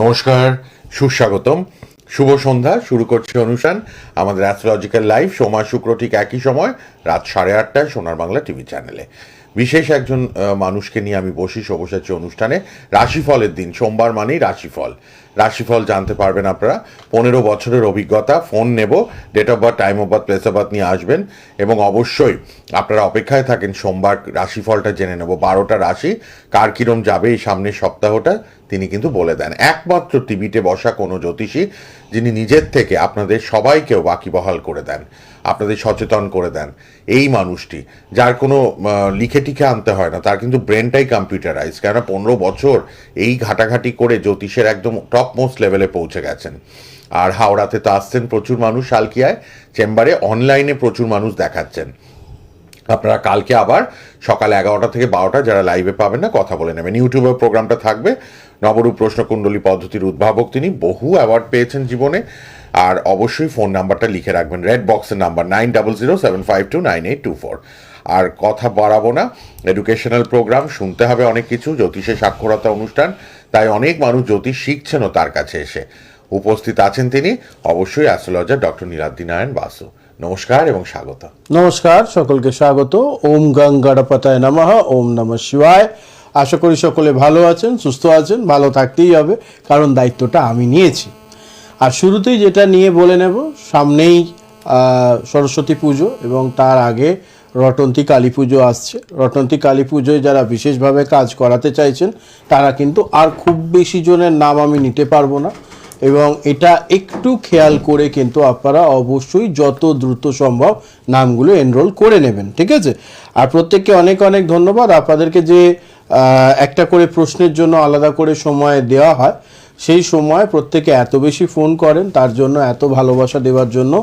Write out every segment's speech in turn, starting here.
নমস্কার, সুস্বাগতম। শুভ সন্ধ্যা, শুরু করছে অনুষ্ঠান আমাদের অ্যাস্ট্রোলজিক্যাল লাইভ সোমা শুক্র ঠিক একই সময়, রাত সাড়ে আটটায় সোনার বাংলা টিভি চ্যানেলে। বিশেষ একজন মানুষকে নিয়ে আমি বসি সবসাচী অনুষ্ঠানে। রাশিফলের দিন, সোমবার মানেই রাশিফল। রাশিফল জানতে পারবেন আপনারা। পনেরো বছরের অভিজ্ঞতা, ফোন নেব date of birth time of birth place of birth নিয়ে আসবেন। এবং অবশ্যই আপনারা অপেক্ষায় থাকেন, সোমবার রাশিফলটা জেনে নেব। বারোটা রাশি, কার কিরম যাবে এই সামনের সপ্তাহটা, তিনি কিন্তু বলে দেন। একমাত্র টিভিতে বসা কোনো জ্যোতিষী, যিনি নিজের থেকে আপনাদের সবাইকেও বাকিবহাল করে দেন, আপনাদের সচেতন করে দেন। এই মানুষটি, যার কোনো লিখে টিখে আনতে হয় না, তার কিন্তু ব্রেনটাই কম্পিউটারাইজ কেননা পনেরো বছর এই ঘাটাঘাটি করে জ্যোতিষের একদম টপ মোস্ট লেভেলে পৌঁছে গেছেন। আর হাওড়াতে তো আসছেন প্রচুর মানুষ শালকিয়ায় চেম্বারে অনলাইনে প্রচুর মানুষ দেখাচ্ছেন। আপনারা কালকে আবার সকাল এগারোটা থেকে বারোটা যারা লাইভে পাবেন না, কথা বলে নেবেন। ইউটিউবে প্রোগ্রামটা থাকবে। নবরূপ প্রশ্নকুণ্ডলী পদ্ধতির উদ্ভাবক তিনি বহু অ্যাওয়ার্ড পেয়েছেন জীবনে। আর অবশ্যই ফোন নাম্বারটা লিখে রাখবেন। রেড বক্সের number nine double zero seven five two nine eight two four আর কথা বাড়াবো না। এডুকেশনাল প্রোগ্রাম শুনতে হবে অনেক কিছু, জ্যোতিষে সাক্ষরতা অনুষ্ঠান, তাই অনেক মানুষ জ্যোতিষ শিখছেনও তার কাছে এসে। উপস্থিত আছেন তিনি অবশ্যই অ্যাস্ট্রোলজার ডক্টর নীলাদ্রি নারায়ণ বাসু। নমস্কার এবং স্বাগত। নমস্কার, সকলকে স্বাগত। ওম গং গণপতায় নমঃ, ওম নমঃ শিবায়। আশা করি সকলে ভালো আছেন, সুস্থ আছেন, ভালো থাকতেই হবে, কারণ দায়িত্বটা আমি নিয়েছি। আর শুরুতেই যেটা নিয়ে বলে নেব, সামনেই সরস্বতী পুজো এবং তার আগে রটন্তী কালী পুজো আসছে। রটন্তী কালী পুজোয় যারা বিশেষভাবে কাজ করাতে চাইছেন, তারা কিন্তু আর খুব বেশি জনের নাম আমি নিতে পারব না। এবং এটা একটু খেয়াল করে কিন্তু আপনারা অবশ্যই যত দ্রুত সম্ভব নামগুলো এনরোল করে নেবেন, ঠিক আছে? আর প্রত্যেককে অনেক অনেক ধন্যবাদ। আপনাদেরকে যে একটা করে প্রশ্নের জন্য আলাদা করে সময় দেওয়া হয়, সেই সময় প্রত্যেকে এত বেশি ফোন করেন, তার জন্য এত ভালোবাসা দেওয়ার জন্য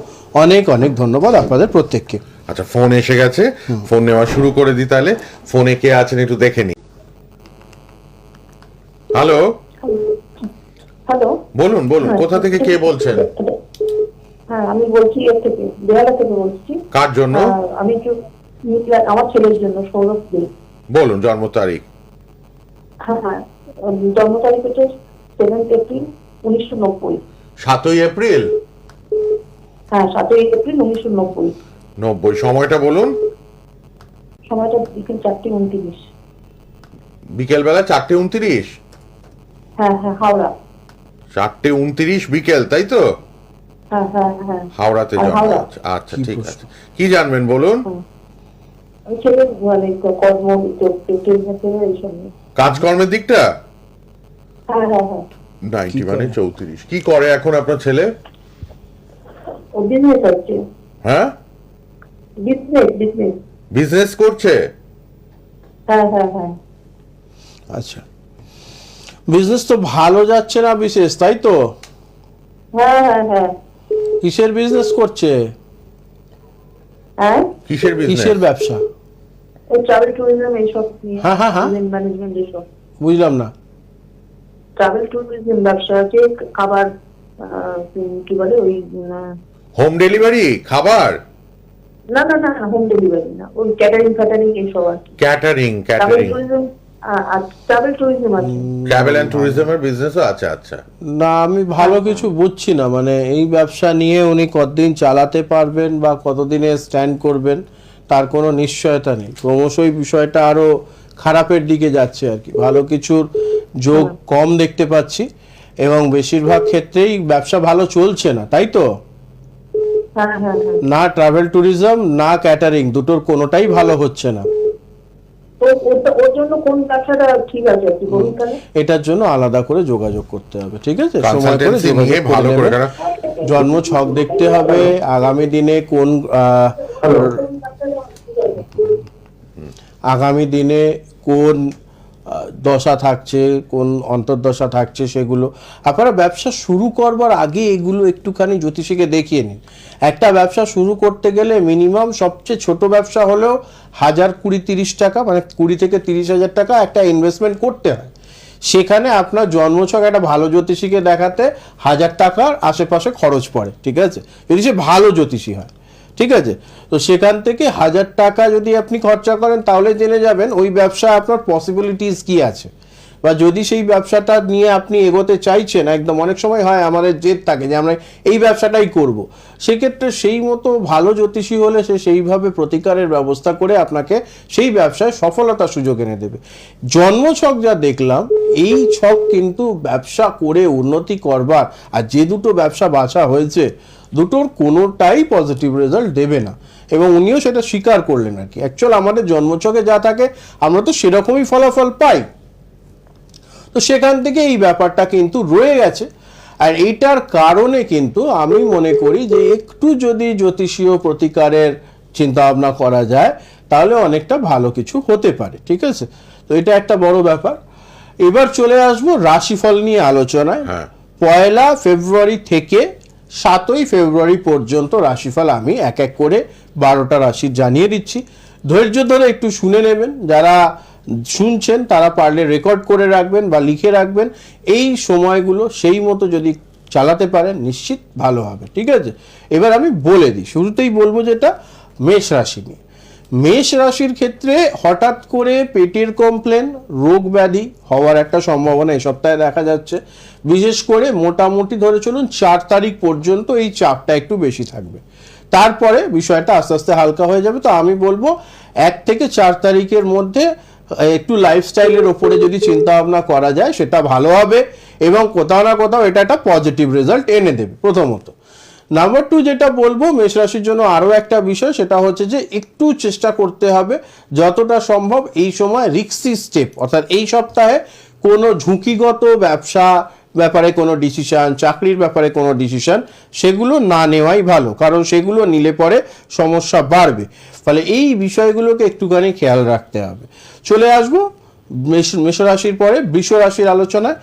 অনেক অনেক ধন্যবাদ আপনাদের প্রত্যেককে। আচ্ছা ফোন এসে গেছে। ফোন নেওয়া শুরু করে দিই তাহলে। ফোনে কে আছেন একটু দেখে নি। হ্যালো হ্যালো বলুন বলুন কোথা থেকে কে বলছেন? হ্যাঁ আমি বলছি এর থেকে বেহালা থেকে বলছি। কার জন্য? আমি একটু আমার ছেলের জন্য সৌরভ দে। বলুন জন্ম তারিখ। হ্যাঁ হ্যাঁ জন্ম তারিখ হচ্ছে সেভেন্থ এপ্রিল উনিশশো নব্বই। সাতই এপ্রিল? হ্যাঁ সাতই এপ্রিল উনিশশো নব্বই। নব্বই। সময়টা বলুন। সময়টা বিকেল চারটে উনত্রিশ। বিকেল বেলা চারটে উনত্রিশ? হ্যাঁ হ্যাঁ হাওড়া। চারটে উনত্রিশ বিকেল তাই তো? হ্যাঁ হ্যাঁ হ্যাঁ। হাওড়াতে জন্ম আচ্ছা, আচ্ছা ঠিক আছে। কি জানবেন বলুন? মানে কাজকর্মের দিকটা? হ্যাঁ হ্যাঁ হ্যাঁ। নাইনটি মানে চৌত্রিশ। কি করে এখন আপনার ছেলে? হ্যাঁ? বিজনেস বিজনেস বিজনেস করছে? হ্যাঁ হ্যাঁ হ্যাঁ। আচ্ছা। বিজনেস তো ভালো যাচ্ছে না বিশেষ তাই তো? হ্যাঁ হ্যাঁ হ্যাঁ। কিসের বিজনেস করছে? হ্যাঁ? কিসের বিজনেস কিসের ব্যবসা? ট্রাভেল ট্যুরিজম এইসব হ্যাঁ, হ্যাঁ, হ্যাঁ। ম্যানেজমেন্ট এইসব বুঝলাম না। ট্রাভেল ট্যুরিজম ব্যবসা আছে খাবার আহ, কি বলে ওই হোম ডেলিভারি খাবার? না না না হোম ডেলিভারি না। ওই ক্যাটারিং ফ্যাটারিং এইসব আর কি। ক্যাটারিং ক্যাটারিং ট্রাভেল ট্যুরিজম আছে ট্রাভেল অ্যান্ড ট্যুরিজমের বিজনেসও আছে আচ্ছা। না আমি ভালো কিছু বুঝছি না। মানে এই ব্যবসা নিয়ে উনি কতদিন চালাতে পারবেন বা কতদিনে স্ট্যান্ড করবেন তার কোনো নিশ্চয়তা নেই। ক্রমশই বিষয়টা আরও খারাপের দিকে যাচ্ছে আর কি। ভালো কিছুর যোগ কম দেখতে পাচ্ছি এবং বেশিরভাগ ক্ষেত্রেই ব্যবসা ভালো চলছে না তাই তো? হ্যাঁ হ্যাঁ হ্যাঁ না ট্রাভেল ট্যুরিজম না ক্যাটারিং দুটোর কোনোটাই ভালো হচ্ছে না। তো ওটা- ওর জন্য কোন ঠিক আছে আর কি বলুন তাহলে? এটার জন্য আলাদা করে যোগাযোগ করতে হবে ঠিক আছে? সময় করে জন্ম ছক দেখতে হবে আগামী দিনে কোন আহ, আগামী দিনে কোন দশা থাকছে, কোন অন্তর্দশা থাকছে সেগুলো। আপনারা ব্যবসা শুরু করবার আগে এগুলো একটুখানি জ্যোতিষীকে দেখিয়ে নিন। একটা ব্যবসা শুরু করতে গেলে মিনিমাম সবচেয়ে ছোট ব্যবসা হলেও হাজার কুড়ি তিরিশ টাকা মানে কুড়ি থেকে তিরিশ হাজার টাকা একটা ইনভেস্টমেন্ট করতে হয়। সেখানে আপনার জন্মছক একটা ভালো জ্যোতিষীকে দেখাতে হাজার টাকার আশেপাশে খরচ পড়ে, ঠিক আছে? যদি সে ভালো জ্যোতিষী হয়। ঠিক আছে? তো সেখান থেকে হাজার টাকা যদি আপনি খরচা করেন, তাহলে জেনে যাবেন ওই ব্যবসা আপনার পসিবিলিটিস কি আছে। বা যদি সেই ব্যবসাটা নিয়ে আপনি এগোতে চাইছেন, একদম অনেক সময় হয় আমাদের জেদ থাকে যে আমরা এই ব্যবসাটাই করব। সেক্ষেত্রে সেই মতো ভালো জ্যোতিষী হলে সে সেইভাবে প্রতিকারের ব্যবস্থা করে আপনাকে সেই ব্যবসায় সফলতার সুযোগ এনে দেবে। জন্মছক যা দেখলাম, এই ছক কিন্তু ব্যবসা করে উন্নতি করবার, আর যে দুটো ব্যবসা বাছা হয়েছে, দুটোর কোনোটাই পজিটিভ রেজাল্ট দেবে না। এবং উনিও সেটা স্বীকার করলেন আর কি। অ্যাকচুয়াল আমাদের জন্মছকে যা থাকে, আমরা তো সেরকমই ফলাফল পাই। তো সেখান থেকে এই ব্যাপারটা কিন্তু রয়ে গেছে। আর এইটার কারণে কিন্তু আমি মনে করি যে একটু যদি জ্যোতিষীয় প্রতিকারের চিন্তা ভাবনা করা যায় তাহলে অনেকটা ভালো কিছু হতে পারে ঠিক আছে? তো এটা একটা বড় ব্যাপার। এবার চলে আসব রাশিফল নিয়ে আলোচনায়। হ্যাঁ। পয়লা ফেব্রুয়ারি থেকে সাতই ফেব্রুয়ারি পর্যন্ত রাশিফল আমি এক এক করে বারোটা রাশি জানিয়ে দিচ্ছি। ধৈর্য ধরে একটু শুনে নেবেন। যারা শুনছেন, তারা পারলে রেকর্ড করে রাখবেন বা লিখে রাখবেন, এই সময়গুলো সেই মতো যদি চালাতে পারেন, নিশ্চিত ভালো হবে, ঠিক আছে? এবার আমি বলে দিই, শুরুতেই বলব যেটা, মেষ রাশি নিয়ে। মেষ রাশির ক্ষেত্রে হঠাৎ করে পেটের কমপ্লেন রোগ ব্যাধি হওয়ার একটা সম্ভাবনা এই সপ্তাহে দেখা যাচ্ছে। বিশেষ করে মোটামুটি ধরে চলুন চার তারিখ পর্যন্ত এই চাপটা একটু বেশি থাকবে। তারপরে বিষয়টা আস্তে আস্তে হালকা হয়ে যাবে। তো আমি বলব, এক থেকে চার তারিখের মধ্যে একটু লাইফস্টাইলের ওপরে যদি চিন্তা ভাবনা করা যায়, সেটা ভালো হবে এবং কোথাও না কোথাও এটা একটা পজিটিভ রেজাল্ট এনে দেবে প্রথমত। নাম্বার টু যেটা বলব, মেষ রাশির জন্য আরও একটা বিষয়, সেটা হচ্ছে যে একটু চেষ্টা করতে হবে যতটা সম্ভব এই সময় রিক্সি স্টেপ অর্থাৎ এই সপ্তাহে কোনো ঝুঁকিগত ব্যবসা ব্যাপারে কোনো ডিসিশান চাকরির ব্যাপারে কোনো ডিসিশান সেগুলো না নেওয়াই ভালো, কারণ সেগুলো নিলে পরে সমস্যা বাড়বে। ফলে এই বিষয়গুলোকে একটুখানি খেয়াল রাখতে হবে। চলে আসব। মেষরাশির মেষ রাশির পরে বৃষ রাশির আলোচনায়।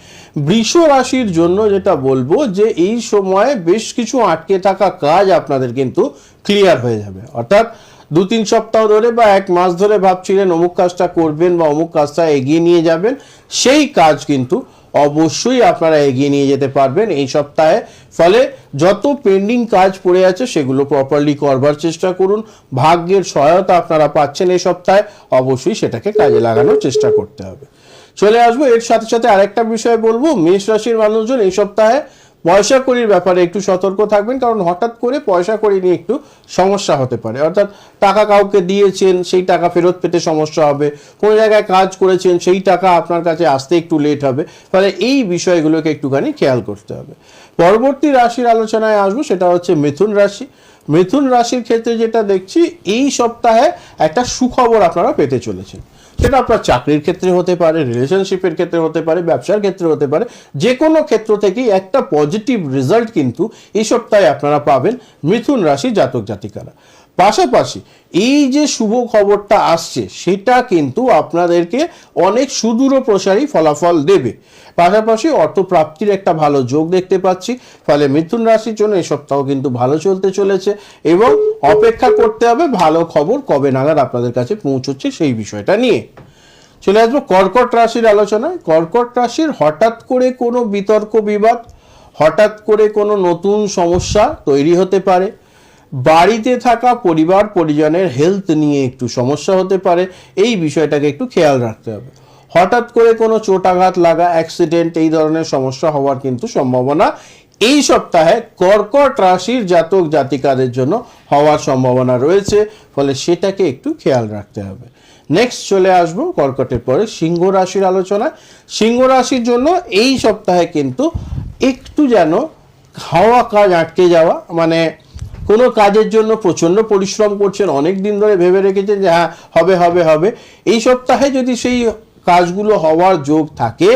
বৃষ রাশির জন্য যেটা বলব যে এই সময়ে বেশ কিছু আটকে থাকা কাজ আপনাদের কিন্তু ক্লিয়ার হয়ে যাবে। অর্থাৎ দু তিন সপ্তাহ ধরে বা এক মাস ধরে ভাবছিলেন অমুক কাজটা করবেন বা অমুক কাজটা এগিয়ে নিয়ে যাবেন, সেই কাজ কিন্তু অবশ্যই আপনারা এগিয়ে নিয়ে যেতে পারবেন এই সপ্তাহে। ফলে যত পেন্ডিং কাজ পড়ে আছে, সেগুলো প্রপারলি করবার চেষ্টা করুন। ভাগ্যের সহায়তা আপনারা পাচ্ছেন এই সপ্তাহে, অবশ্যই সেটাকে কাজে লাগানোর চেষ্টা করতে হবে। চলে আসব, এর সাথে সাথে আরেকটা বিষয় বলব। মেষ রাশির মানুষজন এই সপ্তাহে পয়সা কড়ির ব্যাপারে একটু সতর্ক থাকবেন, কারণ হঠাৎ করে পয়সা কড়ি নিয়ে একটু সমস্যা হতে পারে। অর্থাৎ টাকা কাউকে দিয়েছেন, সেই টাকা ফেরত পেতে সমস্যা হবে। কোনো জায়গায় কাজ করেছেন, সেই টাকা আপনার কাছে আসতে একটু লেট হবে। ফলে এই বিষয়গুলোকে একটুখানি খেয়াল করতে হবে। পরবর্তী রাশির আলোচনায় আসব, সেটা হচ্ছে মিথুন রাশি। মিথুন রাশির ক্ষেত্রে যেটা দেখছি, এই সপ্তাহে একটা সুখবর আপনারা পেতে চলেছেন। সেটা আপনার চাকরির ক্ষেত্রে হতে পারে রিলেশনশিপের ক্ষেত্রে হতে পারে, ব্যবসার ক্ষেত্রে হতে পারে, যে কোনো ক্ষেত্র থেকেই একটা পজিটিভ রেজাল্ট কিন্তু এই সপ্তাহে আপনারা পাবেন মিথুন রাশি জাতক জাতিকারা। পাশাপাশি এই যে শুভ খবরটা আসছে, সেটা কিন্তু আপনাদেরকে অনেক সুদূর প্রসারী ফলাফল দেবে। পাশাপাশি অর্থপ্রাপ্তির একটা ভালো যোগ দেখতে পাচ্ছি, ফলে মিথুন রাশির জন্য এই সপ্তাহ কিন্তু ভালো চলতে চলেছে এবং অপেক্ষা করতে হবে ভালো খবর কবে নাগাদ আপনাদের কাছে পৌঁছচ্ছে সেই বিষয়টা নিয়ে। চলে আসব কর্কট রাশির আলোচনায়। কর্কট রাশির হঠাৎ করে কোনো বিতর্ক বিবাদ, হঠাৎ করে কোনো নতুন সমস্যা তৈরি হতে পারে। বাড়িতে থাকা পরিবার, পরিজনের হেলথ নিয়ে একটু সমস্যা হতে পারে, এই বিষয়টাকে একটু খেয়াল রাখতে হবে। হঠাৎ করে কোনো চোটাঘাত লাগা অ্যাক্সিডেন্ট এই ধরনের সমস্যা হওয়ার কিন্তু সম্ভাবনা এই সপ্তাহে কর্কট রাশির জাতক জাতিকাদের জন্য হওয়ার সম্ভাবনা রয়েছে, ফলে সেটাকে একটু খেয়াল রাখতে হবে। নেক্সট চলে আসব কর্কটের পরে সিংহ রাশির আলোচনায়। সিংহ রাশির জন্য এই সপ্তাহে কিন্তু একটু যেন হাওয়া কাজ আটকে যাওয়া মানে কোনো কাজের জন্য প্রচণ্ড পরিশ্রম করছেন, অনেক দিন ধরে ভেবে রেখেছেন যে হ্যাঁ হবে হবে হবে। এই সপ্তাহে যদি সেই কাজগুলো হওয়ার যোগ থাকে,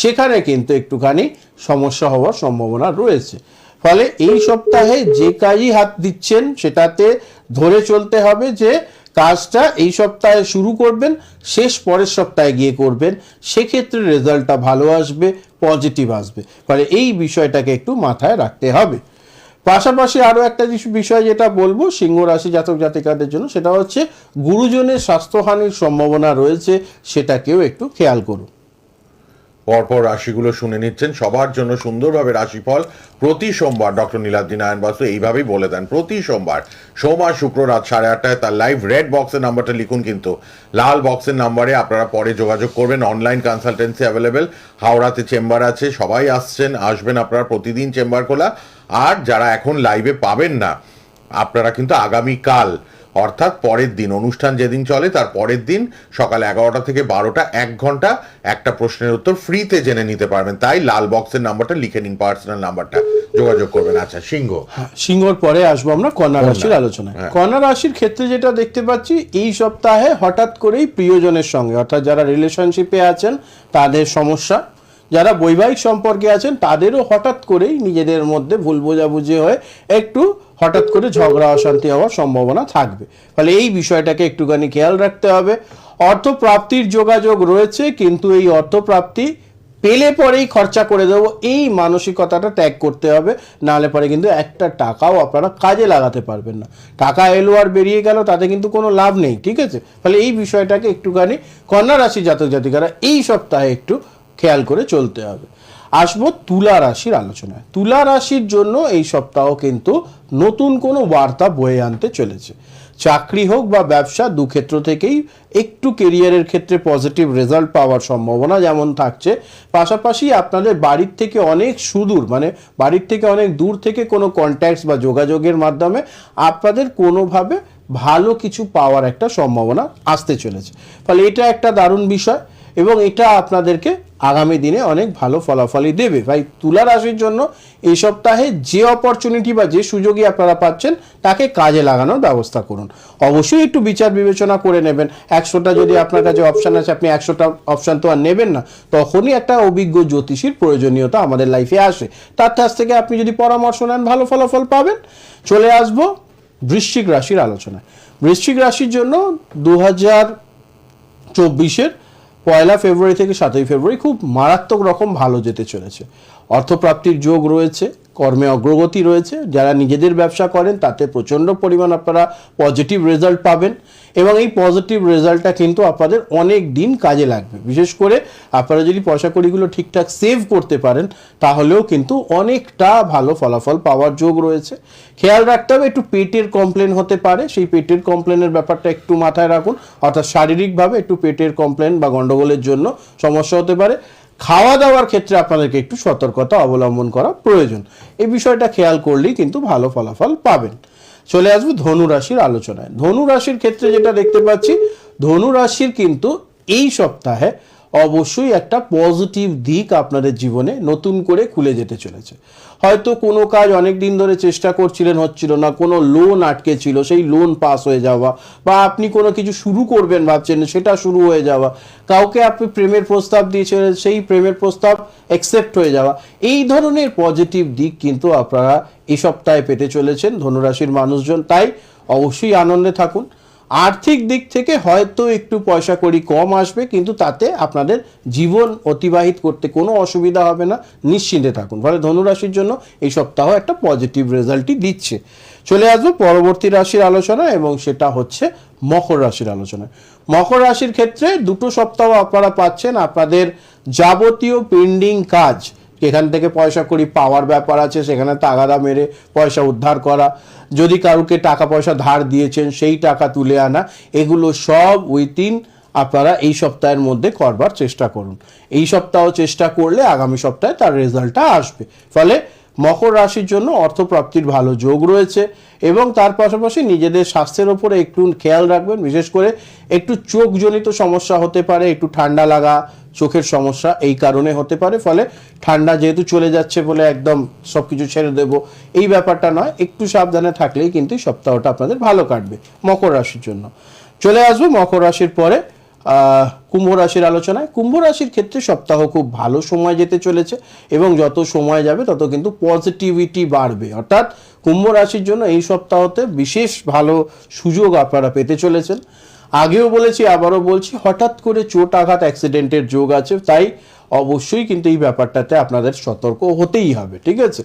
সেখানে কিন্তু একটুখানি সমস্যা হওয়ার সম্ভাবনা রয়েছে। ফলে এই সপ্তাহে যে কাজই হাত দিচ্ছেন, সেটাতে ধরে চলতে হবে যে কাজটা এই সপ্তাহে শুরু করবেন, শেষ পরের সপ্তাহে গিয়ে করবেন। সেক্ষেত্রে রেজাল্টটা ভালো আসবে, পজিটিভ আসবে। ফলে এই বিষয়টাকে একটু মাথায় রাখতে হবে। পাশাপাশি আরও একটা বিষয় যেটা বলব, সিংহ রাশি জাতক জাতিকাদের জন্য, সেটা হচ্ছে গুরুজনের স্বাস্থ্যহানির সম্ভাবনা রয়েছে, সেটাকেও একটু খেয়াল করুন। পরপর রাশিগুলো শুনে নিচ্ছেন। সবার জন্য সুন্দরভাবে রাশিফল প্রতি সোমবার। ডক্টর নীলাদ্রি নারায়ণ বাসু এইভাবেই বলে দেন, প্রতি সোমবার। সোমবার শুক্র রাত সাড়ে আটটায় তার লাইভ রেড বক্সের নাম্বারটা লিখুন কিন্তু। লাল বক্সের নাম্বারে আপনারা পরে যোগাযোগ করবেন। অনলাইন কনসালটেন্সি অ্যাভেলেবেল হাওড়াতে চেম্বার আছে, সবাই আসছেন, আসবেন আপনারা প্রতিদিন চেম্বার খোলা। আর যারা এখন লাইভে পাবেন না, আপনারা কিন্তু আগামীকাল অর্থাৎ পরের দিন অনুষ্ঠান যেদিন চলে তার পরের দিন সকাল এগারোটা থেকে বারোটা এক ঘণ্টা একটা প্রশ্নের উত্তর ফ্রিতে জেনে নিতে পারবেন। তাই লাল বক্সের নাম্বারটা লিখে নিন পার্সোনাল নাম্বারটা যোগাযোগ করবেন। আচ্ছা সিংহ। সিংহর পরে আসব আমরা কন্যা রাশির আলোচনায়। হ্যাঁ। কন্যা রাশির ক্ষেত্রে যেটা দেখতে পাচ্ছি এই সপ্তাহে হঠাৎ করেই প্রিয়জনের সঙ্গে অর্থাৎ যারা রিলেশনশিপে আছেন তাদের সমস্যা যারা বৈবাহিক সম্পর্কে আছেন, তাদেরও হঠাৎ করেই নিজেদের মধ্যে ভুল বোঝাবুঝি হয়ে একটু হঠাৎ করে ঝগড়া, অশান্তি হওয়ার সম্ভাবনা থাকবে। ফলে এই বিষয়টাকে একটুখানি খেয়াল রাখতে হবে। অর্থপ্রাপ্তির যোগাযোগ রয়েছে, কিন্তু এই অর্থপ্রাপ্তি পেলে পরেই খরচা করে দেবো, এই মানসিকতাটা ত্যাগ করতে হবে। নাহলে পরে কিন্তু একটা টাকাও আপনারা কাজে লাগাতে পারবেন না। টাকা এলো আর বেরিয়ে গেল, তাতে কিন্তু কোনো লাভ নেই, ঠিক আছে? ফলে এই বিষয়টাকে একটুখানি কন্যা রাশি জাতক জাতিকারা এই সপ্তাহে একটু খেয়াল করে চলতে হবে। আসব তুলা রাশির আলোচনায়। তুলা রাশির জন্য এই সপ্তাহ কিন্তু নতুন কোনো বার্তা বয়ে আনতে চলেছে। চাকরি হোক বা ব্যবসা, দু ক্ষেত্র থেকেই একটু কেরিয়ারের ক্ষেত্রে পজিটিভ রেজাল্ট পাওয়ার সম্ভাবনা যেমন থাকছে। পাশাপাশি আপনাদের বাড়ির থেকে অনেক সুদূর মানে বাড়ির থেকে অনেক দূর থেকে কোনো কন্ট্যাক্টস বা যোগাযোগের মাধ্যমে আপনাদের কোনোভাবে ভালো কিছু পাওয়ার একটা সম্ভাবনা আসতে চলেছে। ফলে এটা একটা দারুণ বিষয়। এবং এটা আপনাদেরকে আগামী দিনে অনেক ভালো ফলাফলই দেবে। ভাই, তুলা রাশির জন্য এই সপ্তাহে যে অপরচুনিটি বা যে সুযোগই আপনারা পাচ্ছেন, তাকে কাজে লাগানোর ব্যবস্থা করুন। অবশ্যই একটু বিচার বিবেচনা করে নেবেন। একশোটা যদি আপনার কাছে অপশান আছে, আপনি একশোটা অপশান তো আর নেবেন না। তখনই একটা অভিজ্ঞ জ্যোতিষীর প্রয়োজনীয়তা আমাদের লাইফে আসে। তার কাছ থেকে আপনি যদি পরামর্শ নেন, ভালো ফলাফল পাবেন। চলে আসব বৃশ্চিক রাশির আলোচনায়। বৃশ্চিক রাশির জন্য দু হাজার চব্বিশের পয়লা ফেব্রুয়ারি থেকে সাতই ফেব্রুয়ারি খুব মারাত্মক রকম ভালো যেতে চলেছে। অর্থপ্রাপ্তির যোগ রয়েছে। কর্মে অগ্রগতি রয়েছে। যারা নিজেদের ব্যবসা করেন, তাতে প্রচণ্ড পরিমাণ আপনারা পজিটিভ রেজাল্ট পাবেন এবং এই পজিটিভ রেজাল্টটা কিন্তু আপনাদের অনেক দিন কাজে লাগবে। বিশেষ করে আপনারা যদি পয়সা কড়িগুলো ঠিকঠাক সেভ করতে পারেন, তাহলেও কিন্তু অনেকটা ভালো ফলাফল পাওয়ার যোগ রয়েছে। খেয়াল রাখতে হবে, একটু পেটের কমপ্লেন হতে পারে। সেই পেটের কমপ্লেনের ব্যাপারটা একটু মাথায় রাখুন। অর্থাৎ শারীরিকভাবে একটু পেটের কমপ্লেন বা গণ্ডগোলের জন্য সমস্যা হতে পারে। খাওয়া দাওয়ার ক্ষেত্রে আপনাদেরকে একটু সতর্কতা অবলম্বন করা প্রয়োজন। এই বিষয়টা খেয়াল করলেই কিন্তু ভালো ফলাফল পাবেন। চলে আসব ধনু রাশির আলোচনায়। ধনু রাশির ক্ষেত্রে যেটা দেখতে পাচ্ছি, ধনু রাশির কিন্তু এই সপ্তাহে অবশ্যই একটা পজিটিভ দিক আপনাদের জীবনে নতুন করে খুলে যেতে চলেছে। হয়তো কোনো কাজ অনেক দিন ধরে চেষ্টা করছিলেন হচ্ছিল না, কোনো লোন আটকে ছিল সেই লোন পাস হয়ে যাওয়া, বা আপনি কোনো কিছু শুরু করবেন ভাবছেন, সেটা শুরু হয়ে যাওয়া, কাউকে আপনি প্রেমের প্রস্তাব দিয়েছিলেন সেই প্রেমের প্রস্তাব অ্যাকসেপ্ট হয়ে যাওয়া, এই ধরনের পজিটিভ দিক কিন্তু আপনারা এই সপ্তাহে পেতে চলেছেন ধনুরাশির মানুষজন, তাই অবশ্যই আনন্দে থাকুন। আর্থিক দিক থেকে হয়তো একটু পয়সা করি কম আসবে, কিন্তু তাতে আপনাদের জীবন অতিবাহিত করতে কোনো অসুবিধা হবে না। নিশ্চিন্তে থাকুন। ফলে ধনুরাশির জন্য এই সপ্তাহ একটা পজিটিভ রেজাল্টই দিচ্ছে। চলে আসব পরবর্তী রাশির আলোচনা এবং সেটা হচ্ছে মকর রাশির আলোচনা মকর রাশির ক্ষেত্রে দুটো সপ্তাহ আপনারা পাচ্ছেন। আপনাদের যাবতীয় পেন্ডিং কাজ এখান থেকে পয়সা করি, পাওয়ার ব্যাপার আছে, সেখানে তাগাদা মেরে পয়সা উদ্ধার করা। যদি কারুকে টাকা পয়সা ধার দিয়েছেন, সেই টাকা তুলে আনা, এগুলো সব উইথিন আপনারা এই সপ্তাহের মধ্যে করবার চেষ্টা করুন। এই সপ্তাহ চেষ্টা করলে আগামী সপ্তাহে তার রেজাল্টটা আসবে। ফলে মকর রাশির জন্য অর্থপ্রাপ্তির ভালো যোগ রয়েছে এবং তার পাশাপাশি নিজেদের স্বাস্থ্যের ওপরে একটু খেয়াল রাখবেন। বিশেষ করে একটু চোখজনিত সমস্যা হতে পারে, একটু ঠান্ডা লাগা চোখের সমস্যা এই কারণে হতে পারে, ফলে ঠান্ডা যেহেতু চলে যাচ্ছে বলে একদম সব কিছু ছেড়ে দেব। এই ব্যাপারটা নয়, একটু সাবধানে থাকলেই কিন্তু সপ্তাহটা আপনাদের ভালো কাটবে মকর রাশির জন্য। চলে আসব মকর রাশির পরে কুম্ভ রাশির আলোচনায়। কুম্ভ রাশির ক্ষেত্রে সপ্তাহ খুব ভালো সময় যেতে চলেছে এবং যত সময় যাবে তত কিন্তু পজিটিভিটি বাড়বে। অর্থাৎ কুম্ভ রাশির জন্য এই সপ্তাহতে বিশেষ ভালো সুযোগ আপনারা পেতে চলেছেন। আগেও বলেছি, আবারও বলছি, হঠাৎ করে চোট আঘাত অ্যাক্সিডেন্টের যোগ আছে, তাই অবশ্যই কিন্তু এই ব্যাপারটাতে আপনাদের সতর্ক হতেই হবে, ঠিক আছে?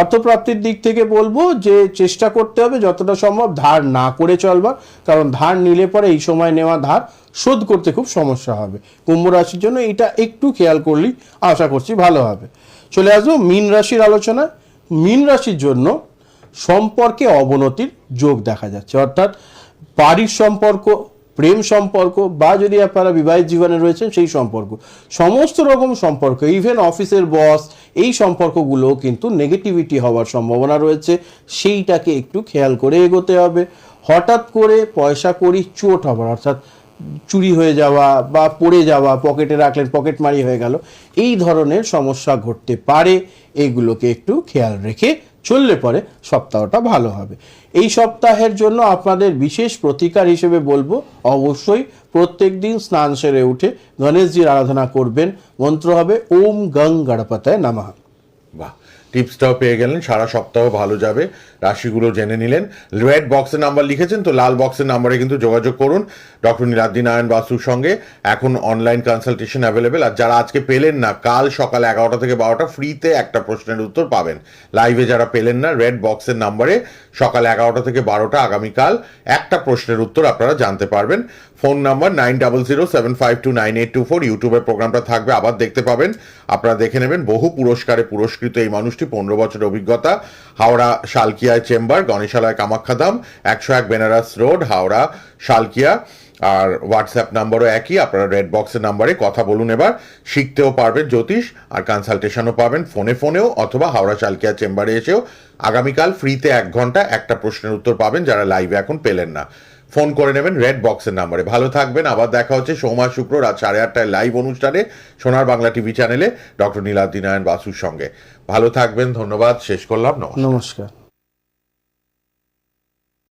অর্থপ্রাপ্তির দিক থেকে বলব যে, চেষ্টা করতে হবে যতটা সম্ভব ধার না করে চলবার, কারণ ধার নিলে পরে এই সময় নেওয়া ধার শোধ করতে খুব সমস্যা হবে। কুম্ভ রাশির জন্য এটা একটু খেয়াল করলেই আশা করছি ভালো হবে। চলে আসব মীন রাশির আলোচনা মীন রাশির জন্য সম্পর্কে অবনতির যোগ দেখা যাচ্ছে, অর্থাৎ বাড়ির সম্পর্ক প্রেম সম্পর্ক বা যদি আপনারা বিবাহিত জীবনে রয়েছেন, সেই সম্পর্ক। সমস্ত রকম সম্পর্ক ইভেন অফিসের বস এই সম্পর্কগুলো কিন্তু নেগেটিভিটি হওয়ার সম্ভাবনা রয়েছে। সেইটাকে একটু খেয়াল করে এগোতে হবে। হঠাৎ করে পয়সা করি চোট হবার, অর্থাৎ চুরি হয়ে যাওয়া বা পড়ে যাওয়া, পকেটে রাখলেন, পকেট মারি হয়ে গেল, এই ধরনের সমস্যা ঘটতে পারে। এইগুলোকে একটু খেয়াল রেখে চললে পরে সপ্তাহটা ভালো হবে। এই সপ্তাহের জন্য আপনাদের বিশেষ প্রতিকার হিসেবে বলব, অবশ্যই প্রত্যেক দিন স্নান সেরে উঠে গণেশজির আরাধনা করবেন। মন্ত্র হবে, ওম গং গড়পাতায় নামাহ বাহ! টিপসটাও পেয়ে গেলেন, সারা সপ্তাহ ভালো যাবে, রাশিগুলো জেনে নিলেন। রেড বক্সের নাম্বার লিখেছেন, তো লাল বক্সের নাম্বারে কিন্তু যোগাযোগ করুন। ডক্টর নীলাদ্রি নারায়ণ বাসুর সঙ্গে এখন অনলাইন কনসালটেশন অ্যাভেলেবেল আর যারা আজকে পেলেন না, কাল সকাল এগারোটা থেকে বারোটা ফ্রিতে একটা প্রশ্নের উত্তর পাবেন। লাইভে যারা পেলেন না, রেড বক্সের নাম্বারে সকাল এগারোটা থেকে বারোটা, আগামীকাল একটা প্রশ্নের উত্তর আপনারা জানতে পারবেন। Phone number nine double zero seven five two nine eight two four. ইউটিউবের প্রোগ্রামটা থাকবে, আবার দেখতে পাবেন। আপনারা দেখে নেবেন বহু পুরস্কারে পুরস্কৃত এই মানুষটি, পনেরো বছরের অভিজ্ঞতা। হাওড়া শালকিয়ায় চেম্বার, গণেশালয় কামাখ্যাধাম একশো এক বেনারস রোড, হাওড়া শালকিয়া। আর হোয়াটসঅ্যাপ নাম্বারও একই, আপনারা রেড বক্সের নাম্বারে কথা বলুন এবার। শিখতেও পারবেন জ্যোতিষ, আর কনসালটেশনও পাবেন ফোনে ফোনেও, অথবা হাওড়া শালকিয়া চেম্বারে এসেও। আগামীকাল ফ্রিতে এক ঘণ্টা একটা প্রশ্নের উত্তর পাবেন, যারা লাইভে এখন পেলেন না। ফোন করে নেবেন রেড বক্সের নাম্বারে ভালো থাকবেন, আবার দেখা হচ্ছে সোমা শুক্র রাত সাড়ে আটটায় লাইভ অনুষ্ঠানে সোনার বাংলা টিভি চ্যানেলে ডক্টর নীলাদ্রি নারায়ণ বাসুর সঙ্গে। ভালো থাকবেন, ধন্যবাদ, শেষ করলাম নমস্কার।